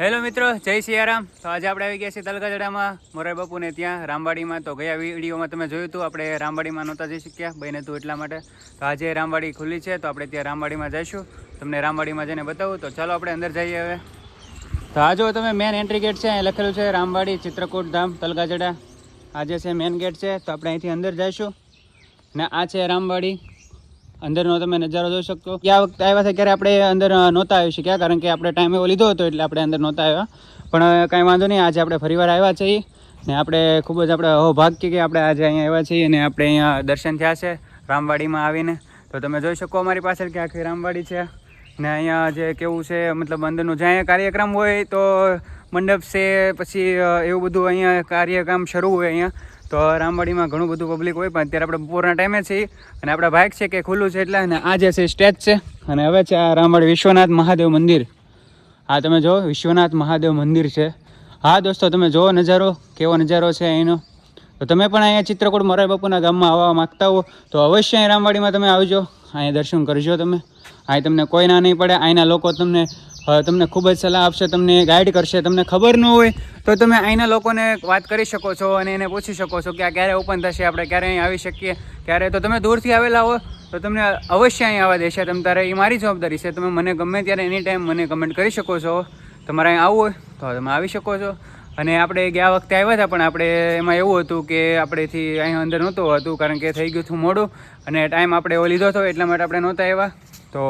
Hello મિત્રો, જય સિયારામ. તો આજે આપણે આવી ગયા છીએ તલગાજડામાં, મોરાર બાપુને ત્યાં, રામવાડીમાં. તો ગયા વિડીયોમાં તમે જોયું હતું, આપણે રામવાડીમાં નહોતા જઈ શક્યા બહેને તું એટલા માટે. તો આજે રામવાડી ખુલ્લી છે, તો આપણે ત્યાં રામવાડીમાં જઈશું. તમને રામવાડીમાં જઈને બતાવું, તો ચાલો આપણે અંદર જઈએ હવે. તો આ જો તમે મેન એન્ટ્રી ગેટ છે અહીં લખેલું છે, રામવાડી, ચિત્રકૂટ ધામ, તલગાજડા. આજે છે મેન ગેટ છે, તો આપણે અહીંથી અંદર જઈશું. ને આ છે રામવાડી. અંદરનો તમે નજારો જોઈ શકો ગયા વખતે આવ્યા હતા ત્યારે આપણે અંદર નહોતા આવી શક્યા કારણ કે આપણે ટાઈમ એવો લીધો હતો એટલે આપણે અંદર નહોતા આવ્યા. પણ કાંઈ વાંધો નહીં. આજે આપણે ફરીવાર આવ્યા છીએ. ને આપણે ખૂબ જ આપણે અહોભાગ્ય કે આપણે આજે અહીંયા આવ્યા છીએ અને આપણે અહીંયા દર્શન થયા છે રામવાડીમાં આવીને. તો તમે જોઈ શકો અમારી પાછળ કે આખી રામવાડી છે. ને અહીંયા જે કેવું છે, મતલબ અંદરનું જ્યાં કાર્યક્રમ હોય તો મંડપ છે, પછી એવું બધું અહીંયા કાર્યક્રમ શરૂ હોય અહીંયા. તો રામવાડીમાં ઘણું બધું પબ્લિક હોય, પણ અત્યારે આપણે બપોરના ટાઈમે છીએ. અને આપણા બાઇક છે કે ખુલ્લું છે એટલે, અને આ જે છે સ્ટેજ છે, અને હવે છે આ રામવાડી વિશ્વનાથ મહાદેવ મંદિર. હા, તમે જો વિશ્વનાથ મહાદેવ મંદિર છે. હા, દોસ્તો, તમે જુઓ નજારો, કેવો નજારો છે અહીંનો. તો તમે પણ અહીંયા ચિત્રકૂટ મોરારી બાપુના ગામમાં આવવા માગતા હો, તો અવશ્ય અહીં રામવાડીમાં તમે આવજો. અહીંયા દર્શન કરજો તમે. અહીં તમને કોઈ ના નહીં પડે, અહીંના લોકો તમને તમને ખૂબ જ સલાહ આપશે, તમને ગાઈડ કરશે, તમને ખબર ન હોય તો તમે અહીંના લોકોને વાત કરી શકો છો અને એને પૂછી શકો છો કે આ ક્યારે ઓપન થશે, આપણે ક્યારે અહીં આવી શકીએ. ક્યારે તો તમે દૂરથી આવેલા હો, તો તમને અવશ્ય અહીં આવવા દેશે. તમે તારે એ મારી જવાબદારી છે. તમે મને ગમે ત્યારે એની ટાઈમ મને કમેન્ટ કરી શકો છો. તમારે અહીં આવવું હોય, તો તમે આવી શકો છો. અને આપણે ગયા વખતે આવ્યા હતા, પણ આપણે એમાં એવું હતું કે આપણેથી અહીં અંદર નહોતું હતું, કારણ કે થઈ ગયું હતું મોડું અને ટાઈમ આપણે એવો લીધો હતો, એટલા માટે આપણે નહોતા આવ્યા. તો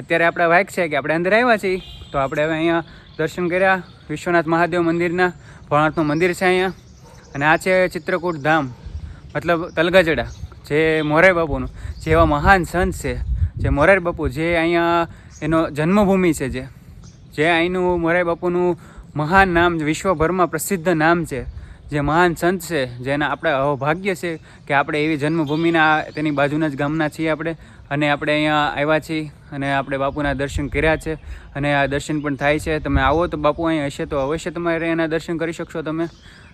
અત્યારે આપણે વાઇક છે કે આપણે અંદર આવ્યા છીએ, તો આપણે હવે અહીંયા દર્શન કર્યા. વિશ્વનાથ મહાદેવ મંદિરના, ભોળાનાથનું મંદિર છે અહીંયા. અને આ છે ચિત્રકૂટ ધામ, મતલબ તલગજડા, જે મોરારી બાપુનું, જે એવા મહાન સંત છે. જે મોરારી બાપુ, જે અહીંયા એનો જન્મભૂમિ છે જે. જે અહીંનું મોરારી બાપુનું મહાન નામ વિશ્વભરમાં પ્રસિદ્ધ નામ છે. જે મહાન સંત છે, જેના આપણે અહોભાગ્ય છે કે આપણે એવી જન્મભૂમિના તેની બાજુના જ ગામના છીએ આપણે. અને આપણે અહીંયા આવ્યા છીએ અને આપણે બાપુના દર્શન કર્યા છે અને આ દર્શન પણ થાય છે. તમે આવો તો બાપુ અહીં હશે તો અવશ્ય તમારે એના દર્શન કરી શકશો તમે.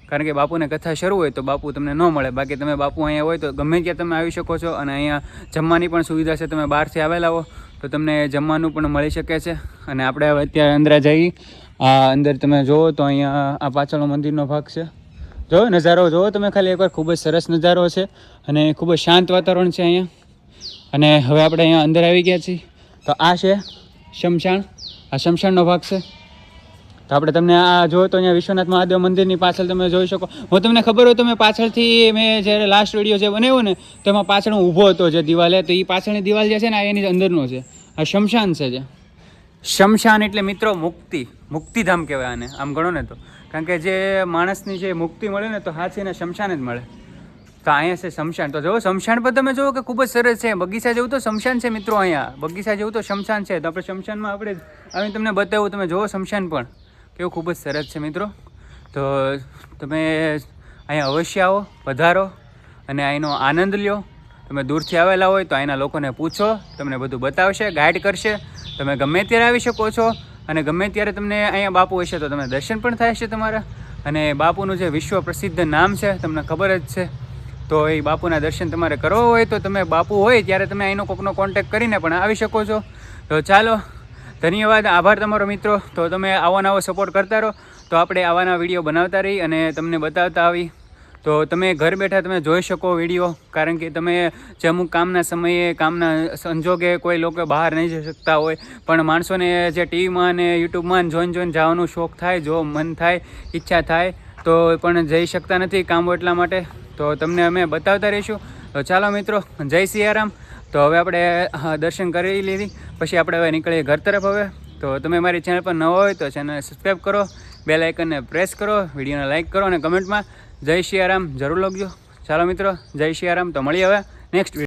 કારણ કે બાપુને કથા શરૂ હોય તો બાપુ તમને ન મળે. બાકી તમે બાપુ અહીંયા હોય તો ગમે ત્યાં તમે આવી શકો છો અને અહીંયા જમવાની પણ સુવિધા છે. તમે બહારથી આવેલા હો તો તમને જમવાનું પણ મળી શકે છે. અને આપણે અત્યારે અંદર જઈ, આ અંદર તમે જુઓ તો અહીંયા આ પાછળનો મંદિરનો ભાગ છે. જો, નજારો જુઓ તમે ખાલી એકવાર. ખૂબ જ સરસ નજારો છે અને ખૂબ જ શાંત વાતાવરણ છે અહીંયા. અને હવે આપણે અહીંયા અંદર આવી ગયા છીએ. તો આ છે શમશાન. આ શમશાનનો ભાગ છે. તો આપણે તમને આ જોયો તો અહીંયા વિશ્વનાથ મહાદેવ મંદિરની પાછળ તમે જોઈ શકો. હું તમને ખબર હોય, તમે પાછળથી મેં જ્યારે લાસ્ટ વીડિયો જે બનાવ્યો ને તો એમાં પાછળ હું ઊભો હતો જે દિવાલે. તો એ પાછળની દિવાલ જે છે ને એની અંદરનો છે. આ શમશાન છે જે. શમશાન એટલે મિત્રો મુક્તિ. મુક્તિધામ કહેવાય આને, આમ ગણો ને તો. કારણ કે જે માણસની જે મુક્તિ મળે ને તો હાથીને શમશાન જ મળે. તો અહીંયા છે શમશાન. તો જુઓ શમશાન પર તમે જુઓ કે ખૂબ જ સરસ છે. બગીચા જેવું તો શમશાન છે મિત્રો અહીંયા. બગીચા જેવું તો શમશાન છે. તો આપણે શમશાનમાં આપણે આવીને તમને બતાવું. તમે જુઓ શમશાન પણ. કેવું ખૂબ જ સરસ છે મિત્રો. તો તમે અહીંયા અવશ્ય આવો, પધારો અને અહીંનો આનંદ લ્યો. તમે દૂરથી આવેલા હોય તો અહીંના લોકોને પૂછો. તમને બધું બતાવશે ગાઈડ કરશે. તમે ગમે ત્યારે આવી શકો છો અને ગમે ત્યારે તમને અહીંયા બાપુ હશે તો તમે દર્શન પણ થાય છે તમારા. અને બાપુનું જે વિશ્વ પ્રસિદ્ધ નામ છે, તમને ખબર જ છે. તો એ બાપુના દર્શન તમારે કરવો હોય તો તમે બાપુ હોય ત્યારે તમે અહીંનો કોકનો કોન્ટેક્ટ કરીને પણ આવી શકો છો. તો ચાલો, ધન્યવાદ, આભાર તમારો મિત્રો. તો તમે આવો નવો સપોર્ટ કરતા રહો. તો આપણે આવાના વીડિયો બનાવતા રહી અને તમને બતાવતા આવી. તો તમે ઘર બેઠા તમે જોઈ શકો વીડિયો, કારણ કે તમે જે અમુક કામના સમયે, કામના સંજોગે કોઈ લોકો બહાર નહીં જઈ શકતા હોય. પણ માણસોને જે ટીવીમાં અને યુટ્યુબમાં જોઈને જોઈને જવાનો શોખ થાય, જો મન થાય, ઈચ્છા થાય, તો પણ જઈ શકતા નથી કામો એટલા માટે. તો તમને અમે બતાવતા રહીશું. તો ચાલો મિત્રો, જય સિયારામ. તો હવે આપણે દર્શન કરી લીધી. પછી આપણે હવે નીકળીએ ઘર તરફ હવે. તો તમે મારી ચેનલ પર નવો હોય તો ચેનલ સબસ્ક્રાઈબ કરો બેલ આઇકનને પ્રેસ કરો, વિડીયોને લાઇક કરો અને કમેન્ટમાં જય સિયારામ જરૂર લખજો. ચાલો મિત્રો જય સિયારામ તો મળીએ હવે નેક્સ્ટ